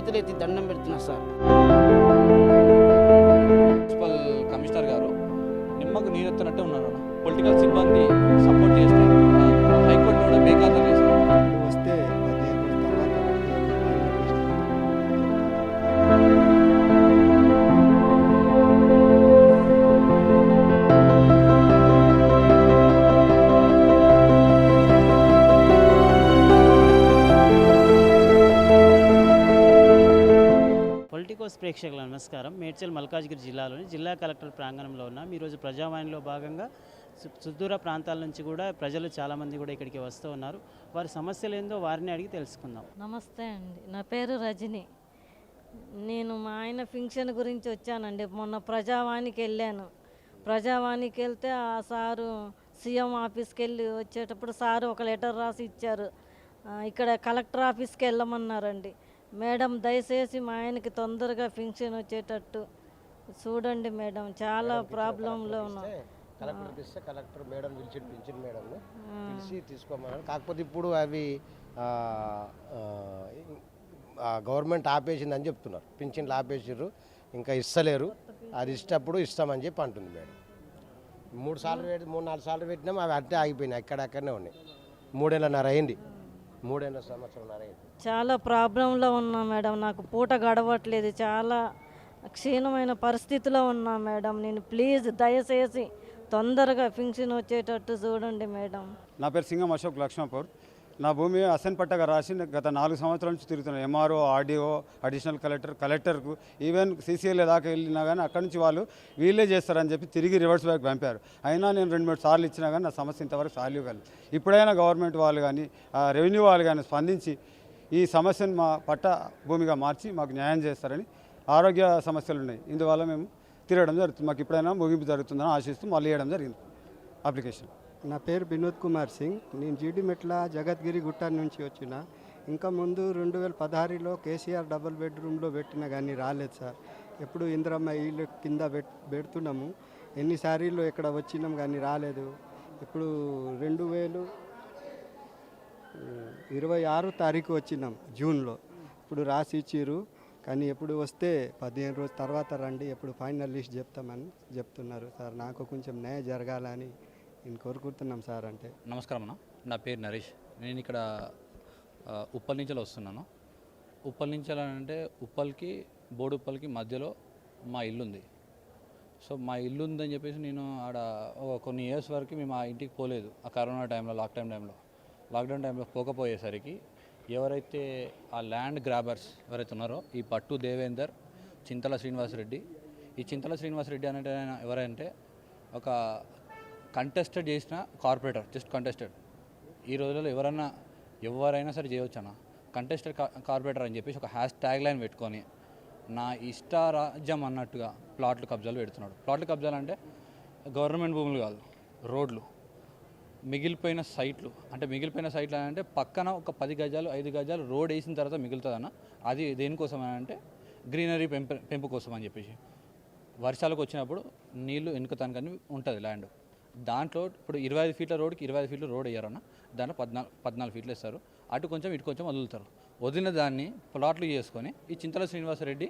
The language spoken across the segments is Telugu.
చేతులెత్తి దండం పెడుతున్నారు సార్. మున్సిపల్ కమిషనర్ గారు నిమ్మకు నీరెత్తనట్టే ఉన్నాను పొలిటికల్ సిబ్బంది సపోర్ట్ చేస్తారు నమస్కారం. మేడ్చల్ మల్కాజ్గిరి జిల్లాలోని జిల్లా కలెక్టర్ ప్రాంగణంలో ఉన్నాం. ఈరోజు ప్రజావాణిలో భాగంగా సుదూర ప్రాంతాల నుంచి కూడా ప్రజలు చాలామంది కూడా ఇక్కడికి వస్తూ ఉన్నారు. వారి సమస్యలు ఏందో వారిని అడిగి తెలుసుకుందాం. నమస్తే అండి. నా పేరు రజని. నేను మా ఆయన ఫంక్షన్ గురించి వచ్చానండి. మొన్న ప్రజావాణికి వెళ్ళాను. ప్రజావాణికి వెళ్తే ఆ సారు సీఎం ఆఫీస్కి వెళ్ళి వచ్చేటప్పుడు సారు ఒక లెటర్ రాసి ఇచ్చారు. ఇక్కడ కలెక్టర్ ఆఫీస్కి వెళ్ళమన్నారండి. మేడం దయచేసి మా ఆయనకి తొందరగా ఫంక్షన్ వచ్చేటట్టు చూడండి మేడం చాలా ప్రాబ్లంలో ఉన్నాం. కలెక్టర్ ఇస్తే కలెక్టర్ మేడం పిలిచి పిలిచిన మేడం. పిలిచి తీసుకోమన్నాడు. కాకపోతే ఇప్పుడు అవి గవర్నమెంట్ ఆపేసిందని చెప్తున్నారు. పింఛన్లు ఆపేసారు ఇంకా ఇస్తలేరు. అది ఇష్టప్పుడు ఇస్తామని చెప్పి అంటుంది మేడం. మూడు సార్లు పెట్టి మూడు నాలుగు సార్లు పెట్టినాం అవి అట్టే ఆగిపోయినాయి అక్కడక్కడనే ఉన్నాయి. మూడేళ్ళన్నర అయింది. మూడేళ్ళ అయింది చాలా ప్రాబ్లంలో ఉన్నా మేడం. నాకు పూట గడవట్లేదు. చాలా క్షీణమైన పరిస్థితిలో ఉన్నా మేడం. నేను ప్లీజ్ దయచేసి తొందరగా ఫింక్షన్ వచ్చేటట్టు చూడండి మేడం. నా పేరు సింగం అశోక్ లక్ష్మణపూర్. నా భూమి అసెన్ పట్టగా రాసి గత నాలుగు సంవత్సరాల నుంచి తిరుగుతున్నాను ఎంఆర్ఓ ఆర్డీఓ అడిషనల్ కలెక్టర్ కలెక్టర్కు ఈవెన్ సీసీఎల్ఏ దాకా వెళ్ళినా కానీ అక్కడి నుంచి వాళ్ళు వీళ్ళే చేస్తారని చెప్పి తిరిగి రివర్స్ బ్యాక్ పంపారు. అయినా నేను రెండు మూడు సార్లు ఇచ్చినా కానీ నా సమస్య ఇంతవరకు సాల్వ్ కాలేదు. ఇప్పుడైనా గవర్నమెంట్ వాళ్ళు కానీ రెవెన్యూ వాళ్ళు కానీ స్పందించి ఈ సమస్యను మా పట్ట భూమిగా మార్చి మాకు న్యాయం చేస్తారని ఆరోగ్య సమస్యలు ఉన్నాయి. ఇందువల్ల మేము తిరగడం జరుగుతుంది. మాకు ఇప్పుడైనా ముగింపు జరుగుతుందని ఆశిస్తూ మళ్ళీ వేయడం జరిగింది. అప్లికేషన్ నా పేరు వినోద్ కుమార్ సింగ్. నేను జీడిమెట్ల జగద్గిరి గుట్ట నుంచి వచ్చిన. ఇంకా ముందు రెండు వేల పదహారులో కేసీఆర్ డబుల్ బెడ్రూమ్లో పెట్టినా కానీ రాలేదు సార్. ఎప్పుడు ఇందిరమ్మ ఇల్లు కింద పెడుతున్నాము. ఎన్నిసార్లు ఇక్కడ వచ్చినాం కానీ రాలేదు. ఇప్పుడు రెండు వేలు ఇరవై ఆరు తారీఖు వచ్చినాం జూన్లో. ఇప్పుడు రాసి ఇచ్చిర్రు. కానీ ఎప్పుడు వస్తే పదిహేను రోజుల తర్వాత రండి ఎప్పుడు ఫైనల్ లిస్ట్ చెప్తామని చెప్తున్నారు సార్. నాకు కొంచెం న్యాయం జరగాలని నేను కోరుకుంటున్నాం సార్ అంటే. నమస్కారం అన్న. నా పేరు నరేష్. నేను ఇక్కడ ఉప్పల్ నుంచి వస్తున్నాను. ఉప్పల్ నుంచి అంటే ఉప్పల్కి బోడుప్పల్కి మధ్యలో మా ఇల్లు ఉంది సో మా ఇల్లు ఉందని చెప్పేసి నేను ఆడ కొన్ని ఇయర్స్ వరకు మేము ఆ ఇంటికి పోలేదు. ఆ కరోనా టైంలో లాక్డౌన్ టైంలో. లాక్డౌన్ టైంలో పోకపోయేసరికి ఎవరైతే ఆ ల్యాండ్ గ్రాబర్స్ ఎవరైతే ఉన్నారో ఈ పట్టు దేవేందర్ చింతల శ్రీనివాసరెడ్డి. ఈ చింతల శ్రీనివాసరెడ్డి అంటే ఎవరంటే ఒక కంటెస్టెడ్ చేసిన కార్పొరేటర్ జస్ట్ కంటెస్టెడ్ ఈ రోజుల్లో ఎవరన్నా ఎవరైనా సరే చేయవచ్చు అన్న కంటెస్టెడ్ కార్పొరేటర్ అని చెప్పేసి ఒక హ్యాష్ ట్యాగ్ లైన్ పెట్టుకొని నా ఇష్టారాజ్యం అన్నట్టుగా ప్లాట్లు కబ్జాలు పెడుతున్నాడు. ప్లాట్లు కబ్జాలు అంటే గవర్నమెంట్ భూములు కాదు రోడ్లు. మిగిలిపోయిన సైట్లు అంటే మిగిలిపోయిన సైట్లు అంటే పక్కన ఒక పది గజాలు ఐదు గజాలు రోడ్ వేసిన తర్వాత మిగులుతుందన్న. అది దేనికోసం అని అంటే గ్రీనరీ పెంపు పెంపు కోసం అని చెప్పేసి. వర్షాలకు వచ్చినప్పుడు నీళ్ళు వెనుకతానికని ఉంటుంది ల్యాండ్. దాంట్లో ఇప్పుడు ఇరవై ఐదు ఫీట్ల రోడ్కి ఇరవై ఐదు ఫీట్లు రోడ్ వేయారన్న దాంట్లో పద్నాలుగు పద్నాలుగు ఫీట్లు వేస్తారు. అటు కొంచెం ఇటు కొంచెం వదులుతారు. వదిలిన దాన్ని ప్లాట్లు చేసుకొని ఈ చింతల శ్రీనివాసరెడ్డి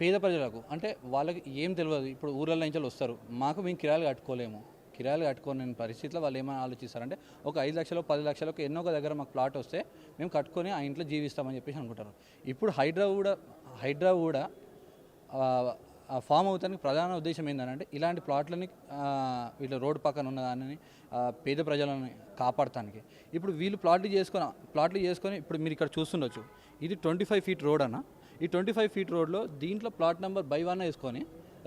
పేద ప్రజలకు అంటే వాళ్ళకి ఏం తెలియదు. ఇప్పుడు ఊర్లలో నుంచి వస్తారు. మాకు మేము కిరాయిలు కట్టుకోలేము. కిరాయిలు కట్టుకోలేని పరిస్థితిలో వాళ్ళు ఏమైనా ఆలోచిస్తారంటే ఒక ఐదు లక్షలు పది లక్షలకు ఎన్నో ఒక దగ్గర మాకు ప్లాట్ వస్తే మేము కట్టుకొని ఆ ఇంట్లో జీవిస్తామని చెప్పేసి అనుకుంటారు. ఇప్పుడు హైడ్రా కూడా హైడ్రా కూడా ఫామ్ అవుతానికి ప్రధాన ఉద్దేశం ఏంటంటే ఇలాంటి ప్లాట్లని వీళ్ళ రోడ్డు పక్కన ఉన్న దానిని పేద ప్రజలని కాపాడటానికి ఇప్పుడు వీళ్ళు ప్లాట్లు చేసుకొని ప్లాట్లు చేసుకొని ఇప్పుడు మీరు ఇక్కడ చూస్తుండొచ్చు. ఇది ట్వంటీ ఫైవ్ ఫీట్ రోడ్ అన్న. ఈ ట్వంటీ ఫైవ్ ఫీట్ రోడ్లో దీంట్లో ప్లాట్ నెంబర్ బై వన్ వేసుకొని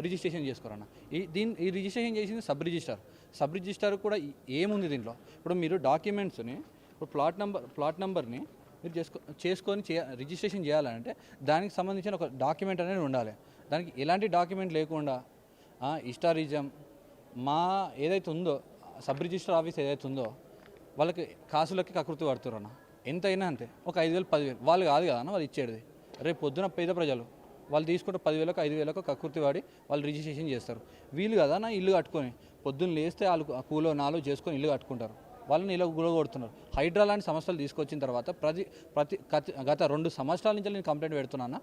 రిజిస్ట్రేషన్ చేసుకోరన్న. ఈ దీని ఈ రిజిస్ట్రేషన్ చేసింది సబ్ రిజిస్టార్. సబ్ రిజిస్టార్ కూడా ఏముంది దీంట్లో? ఇప్పుడు మీరు డాక్యుమెంట్స్ని ఇప్పుడు ప్లాట్ నెంబర్ ప్లాట్ నెంబర్ని మీరు చేసుకో చేసుకొని చేయ రిజిస్ట్రేషన్ చేయాలంటే దానికి సంబంధించిన ఒక డాక్యుమెంట్ అనేది ఉండాలి. దానికి ఎలాంటి డాక్యుమెంట్ లేకుండా ఇస్టారిజం మా ఏదైతే ఉందో సబ్ రిజిస్టర్ ఆఫీస్ ఏదైతే ఉందో వాళ్ళకి కాసులకి కకృతి పడుతున్నారు అన్న. ఎంతైనా అంతే. ఒక ఐదు వేలు పదివేలు. వాళ్ళు కాదు కదా అన్న వాళ్ళు ఇచ్చేది. రేపు పొద్దున పేద ప్రజలు వాళ్ళు తీసుకుంటే పదివేలకు ఐదు వేలకు కకృతి వాడి వాళ్ళు రిజిస్ట్రేషన్ చేస్తారు. వీళ్ళు కదా నా ఇల్లు కట్టుకొని పొద్దున్న లేస్తే వాళ్ళు కూలో నాలో చేసుకొని ఇల్లు కట్టుకుంటారు. వాళ్ళని ఇలా గురగొడుతున్నారు హైడ్రా లాంటి సమస్యలు తీసుకొచ్చిన తర్వాత ప్రతి ప్రతి గత- గత రెండు సంవత్సరాల నుంచి నేను కంప్లైంట్ పెడుతున్నాను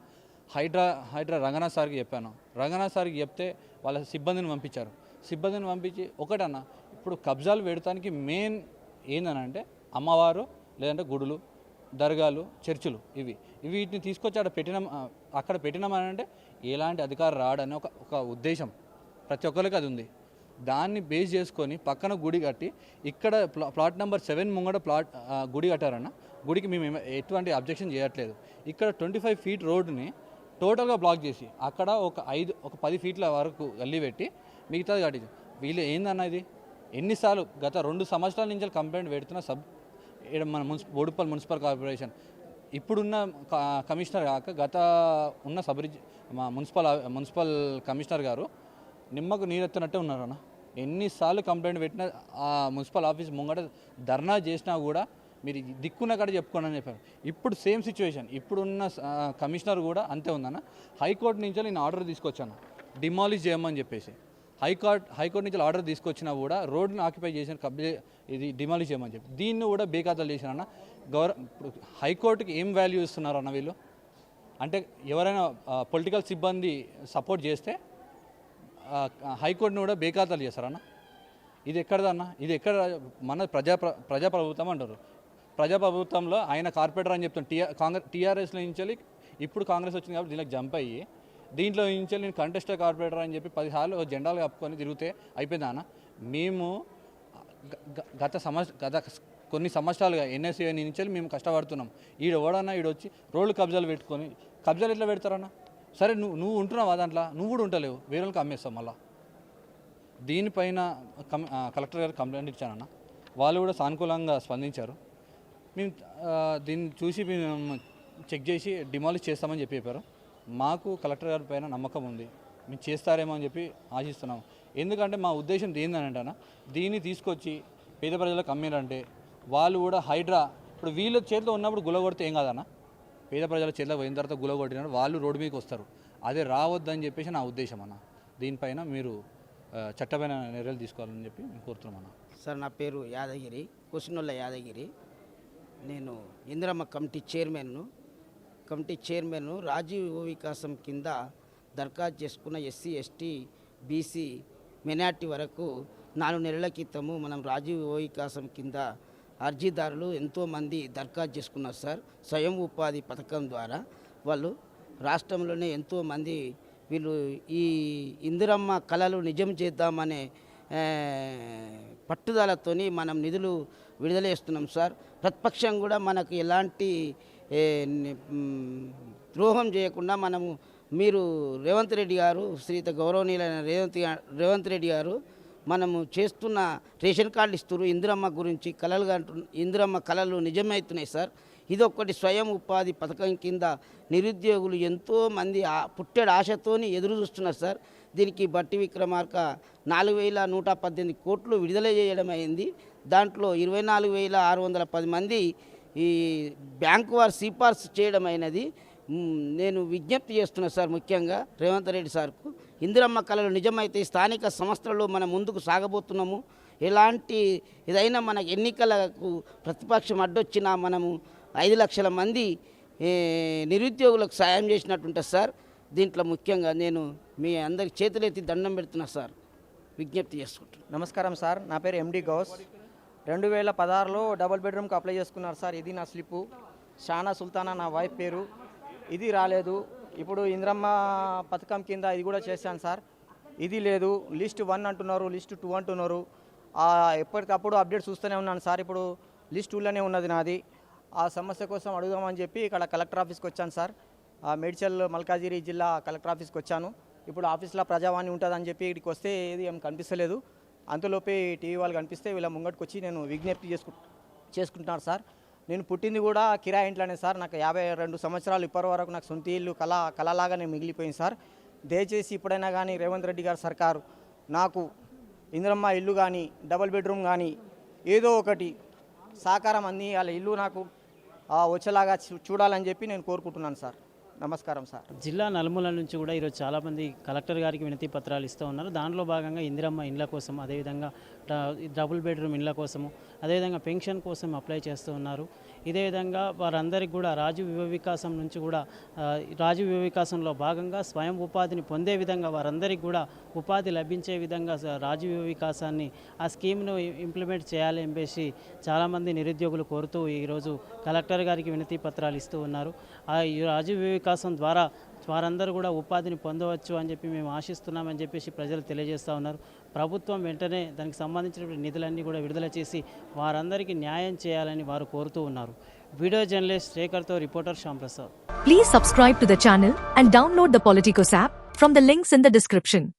హైడ్రా హైడ్రా రంగనాథ్ సార్కి చెప్పాను. రంగనాథ్ సార్కి చెప్తే వాళ్ళ సిబ్బందిని పంపించారు. సిబ్బందిని పంపించి ఒకటన్న ఇప్పుడు కబ్జాలు పెడతానికి మెయిన్ ఏందనంటే అమ్మవారు లేదంటే గుడులు దర్గాలు చర్చిలు ఇవి. ఇవి వీటిని తీసుకొచ్చి అక్కడ పెట్టినాం అక్కడ అక్కడ పెట్టినామనంటే ఎలాంటి అధికారం రాడని ఒక ఒక ఉద్దేశం. ప్రతి ఒక్కరికి అది ఉంది. దాన్ని బేస్ చేసుకొని పక్కన గుడి కట్టి ఇక్కడ ప్లా ప్లాట్ నెంబర్ సెవెన్ ముంగడ ప్లాట్ గుడి కట్టారన్న. గుడికి మేము ఎటువంటి అబ్జెక్షన్ చేయట్లేదు. ఇక్కడ ట్వంటీ ఫైవ్ ఫీట్ రోడ్డుని టోటల్గా బ్లాక్ చేసి అక్కడ ఒక ఐదు ఒక పది ఫీట్ల వరకు గల్లి పెట్టి మిగతాది కట్టించి. వీళ్ళు ఏందన్న ఇది? ఎన్నిసార్లు గత రెండు సంవత్సరాల నుంచి కంప్లైంట్ పెడుతున్న సబ్ ఈడ మన మున్సి బోడుపల్ మున్సిపల్ కార్పొరేషన్. ఇప్పుడున్న కమిషనర్ కాక గత ఉన్న సబ్ మా మున్సిపల్ మున్సిపల్ కమిషనర్ గారు నిమ్మకు నీరెత్తినట్టే ఉన్నారు అన్న ఎన్నిసార్లు కంప్లైంట్ పెట్టినా ఆ మున్సిపల్ ఆఫీస్ ముంగట ధర్నా చేసినా కూడా మీరు దిక్కున్న కాడ చెప్పుకోండి అని చెప్పారు. ఇప్పుడు సేమ్ సిచ్యువేషన్. ఇప్పుడున్న కమిషనర్ కూడా అంతే ఉందన్న. హైకోర్టు నుంచి నేను ఆర్డర్ తీసుకొచ్చాను. డిమాలిష్ చేయమని చెప్పేసి. హైకోర్ట్ హైకోర్టు నుంచి ఆర్డర్ తీసుకొచ్చినా కూడా రోడ్ని ఆక్యుపై చేసిన కబ్జే ఇది డిమాలిష్ చేయమని చెప్పి. దీన్ని కూడా బేఖాతాలు చేసినా గౌర హైకోర్టుకి ఏం వాల్యూ ఇస్తున్నారు అన్న వీళ్ళు? అంటే ఎవరైనా పొలిటికల్ సిబ్బంది సపోర్ట్ చేస్తే హైకోర్టుని కూడా బేఖాతాలు చేస్తారన్న. ఇది ఎక్కడదన్న? ఇది ఎక్కడ మన ప్రజా ప్రజా ప్రభుత్వం అంటారు. ప్రజా ప్రభుత్వంలో ఆయన కార్పొరేటర్ అని చెప్తాను టీఆర్ కాంగ్రెస్ టీఆర్ఎస్లో నుంచి ఇప్పుడు కాంగ్రెస్ వచ్చింది కాబట్టి దీనికి జంప్ అయ్యి దీంట్లో నుంచి నేను కంటెస్టర్ కార్పొరేటర్ అని చెప్పి పదిసార్లు జెండాలు కప్పుకొని తిరిగితే అయిపోయిందా మేము గత సంవత్సరం గత కొన్ని సంవత్సరాలుగా ఎన్ఎస్ఏ నుంచి మేము కష్టపడుతున్నాం. ఈడు ఎవడన్నా ఈడొచ్చి వచ్చి రోడ్లు కబ్జాలు పెట్టుకొని కబ్జాలు ఎట్లా పెడతారన్న సరే నువ్వు నువ్వు ఉంటున్నావా దాంట్లో? నువ్వు కూడా ఉంటలేవు వేరే వాళ్ళకి అమ్మేస్తావు మళ్ళా. దీనిపైన కలెక్టర్ గారు కంప్లైంట్ ఇచ్చానన్న వాళ్ళు కూడా సానుకూలంగా స్పందించారు. మేము దీన్ని చూసి మేము చెక్ చేసి డిమాలిష్ చేస్తామని చెప్పి చెప్పారు. మాకు కలెక్టర్ గారి పైన నమ్మకం ఉంది. మేము చేస్తారేమో అని చెప్పి ఆశిస్తున్నాం ఎందుకంటే మా ఉద్దేశం ఏంటంటే దీన్ని తీసుకొచ్చి పేద ప్రజలకు అమ్మారంటే వాళ్ళు కూడా హైడ్రా ఇప్పుడు వీళ్ళ చేతిలో ఉన్నప్పుడు గులగొడితే ఏం కాదన్న? పేద ప్రజల చేతిలో పోయిన తర్వాత గులగొట్టినప్పుడు వాళ్ళు రోడ్డు మీదకి వస్తారు. అదే రావద్దని చెప్పేసి నా ఉద్దేశం అన్న. దీనిపైన మీరు చట్టమైన చట్టపైన తీసుకోవాలని చెప్పి మేము కోరుతున్నాం అన్న. సార్ నా పేరు యాదగిరి కుసినొల్ల యాదగిరి. నేను ఇందిరమ్మ కమిటీ చైర్మన్ను కమిటీ చైర్మన్ రాజీవ్ వికాసం కింద దరఖాస్తు చేసుకున్న ఎస్సీ ఎస్టీ బీసీ మెనార్టీ వరకు నాలుగు నెలల క్రితము మనం రాజీవ్ వికాసం కింద అర్జీదారులు ఎంతోమంది దరఖాస్తు చేసుకున్నారు సార్. స్వయం ఉపాధి పథకం ద్వారా వాళ్ళు రాష్ట్రంలోనే ఎంతోమంది వీళ్ళు ఈ ఇందిరమ్మ కళలు నిజం చేద్దామనే పట్టుదలతోని మనం నిధులు విడుదల చేస్తున్నాం సార్. ప్రతిపక్షం కూడా మనకు ఎలాంటి ద్రోహం చేయకుండా మనము మీరు రేవంత్ రెడ్డి గారు శ్రీత గౌరవనీయులైన రేవంత్ రేవంత్ రెడ్డి గారు మనము చేస్తున్న రేషన్ కార్డులు ఇస్తున్నారు ఇందిరమ్మ గురించి కళలు అంటు ఇందిరమ్మ కళలు నిజమవుతున్నాయి సార్. ఇదొక్కటి స్వయం ఉపాధి పథకం కింద నిరుద్యోగులు ఎంతోమంది ఆ- పుట్టెడు ఆశతోని ఎదురు చూస్తున్నారు సార్. దీనికి బట్టి విక్రమార్క నాలుగు వేల నూట పద్దెనిమిది కోట్లు విడుదల చేయడం అయింది దాంట్లో ఇరవై నాలుగు వేల ఆరు వందల పది మంది ఈ బ్యాంకు వారు సిఫార్సు చేయడం అయినది. నేను విజ్ఞప్తి చేస్తున్నా సార్ ముఖ్యంగా రేవంత్ రెడ్డి సార్కు. ఇందిరమ్మ కళలు నిజమైతే స్థానిక సంస్థలలో మనం ముందుకు సాగబోతున్నాము. ఎలాంటి ఏదైనా మన ఎన్నికలకు ప్రతిపక్షం అడ్డొచ్చినా మనము ఐదు లక్షల మంది నిరుద్యోగులకు సాయం చేసినట్టుంటుంది సార్. దీంట్లో ముఖ్యంగా నేను మీ అందరికి చేతులెత్తి దండం పెడుతున్నా సార్. విజ్ఞప్తి చేసుకుంటున్నాను నమస్కారం సార్. నా పేరు ఎండి గౌస్. రెండు వేల పదహారులో డబుల్ బెడ్రూమ్కి అప్లై చేసుకున్నారు సార్. ఇది నా స్లిప్పు. షానా సుల్తానా నా వైఫ్ పేరు. ఇది రాలేదు. ఇప్పుడు ఇంద్రమ్మ పథకం కింద ఇది కూడా చేశాను సార్. ఇది లేదు. లిస్ట్ వన్ అంటున్నారు లిస్ట్ టూ అంటున్నారు. ఎప్పటికప్పుడు అప్డేట్ చూస్తూనే ఉన్నాను సార్. ఇప్పుడు లిస్ట్ టూలోనే ఉన్నది నాది. ఆ సమస్య కోసం అడుగుదామని చెప్పి ఇక్కడ కలెక్టర్ ఆఫీస్కి వచ్చాను సార్. మేడ్చల్ మల్కాజిరి జిల్లా కలెక్టర్ ఆఫీస్కి వచ్చాను. ఇప్పుడు ఆఫీస్లో ప్రజావాణి ఉంటుందని చెప్పి ఇక్కడికి వస్తే ఏది ఏం కనిపిస్తలేదు. అంతలోపే టీవీ వాళ్ళు కనిపిస్తే వీళ్ళ ముంగటికి వచ్చి నేను విజ్ఞప్తి చేసుకు చేసుకుంటున్నాను సార్. నేను పుట్టింది కూడా కిరాయి ఇంట్లోనే సార్. నాకు యాభై రెండు సంవత్సరాలు ఇప్పటి వరకు నాకు సొంత ఇల్లు కళ కళలాగా నేను మిగిలిపోయింది సార్. దయచేసి ఇప్పుడైనా కానీ రేవంత్ రెడ్డి గారు సర్కారు నాకు ఇంద్రమ్మ ఇల్లు కానీ డబుల్ బెడ్రూమ్ కానీ ఏదో ఒకటి సహకారం అంది వాళ్ళ ఇల్లు నాకు వచ్చేలాగా చూ- చూడాలని చెప్పి నేను కోరుకుంటున్నాను సార్. నమస్కారం సార్. జిల్లా నలుమూల నుంచి కూడా ఈరోజు చాలామంది కలెక్టర్ గారికి వినతి పత్రాలు ఇస్తూ ఉన్నారు. దాంట్లో భాగంగా ఇందిరమ్మ ఇండ్ల కోసం అదేవిధంగా డబుల్ బెడ్రూమ్ ఇండ్ల కోసము అదేవిధంగా పెన్షన్ కోసం అప్లై చేస్తూ ఉన్నారు. ఇదే విధంగా వారందరికీ కూడా రాజు యువ వికాసం నుంచి కూడా రాజు యువ వికాసంలో భాగంగా స్వయం ఉపాధిని పొందే విధంగా వారందరికీ కూడా ఉపాధి లభించే విధంగా రాజు యువ వికాసాన్ని ఆ స్కీమ్ను ఇంప్లిమెంట్ చేయాలి చెప్పేసి చాలామంది నిరుద్యోగులు కోరుతూ ఈరోజు కలెక్టర్ గారికి వినతి పత్రాలు ఇస్తూ ఉన్నారు. ఆ ఈ రాజు వికాసం ద్వారా వారందరూ కూడా ఉపాధిని పొందవచ్చు అని చెప్పి మేము ఆశిస్తున్నామని చెప్పేసి ప్రజలు తెలియజేస్తూ ఉన్నారు. ప్రభుత్వం వెంటనే దానికి సంబంధించినటువంటి నిధులన్నీ కూడా విడుదల చేసి వారందరికీ న్యాయం చేయాలని వారు కోరుతూ ఉన్నారు. Video journalist శేఖర్తో reporter Shyamprasad. Please subscribe to the channel and download the Politicos app from the links in the description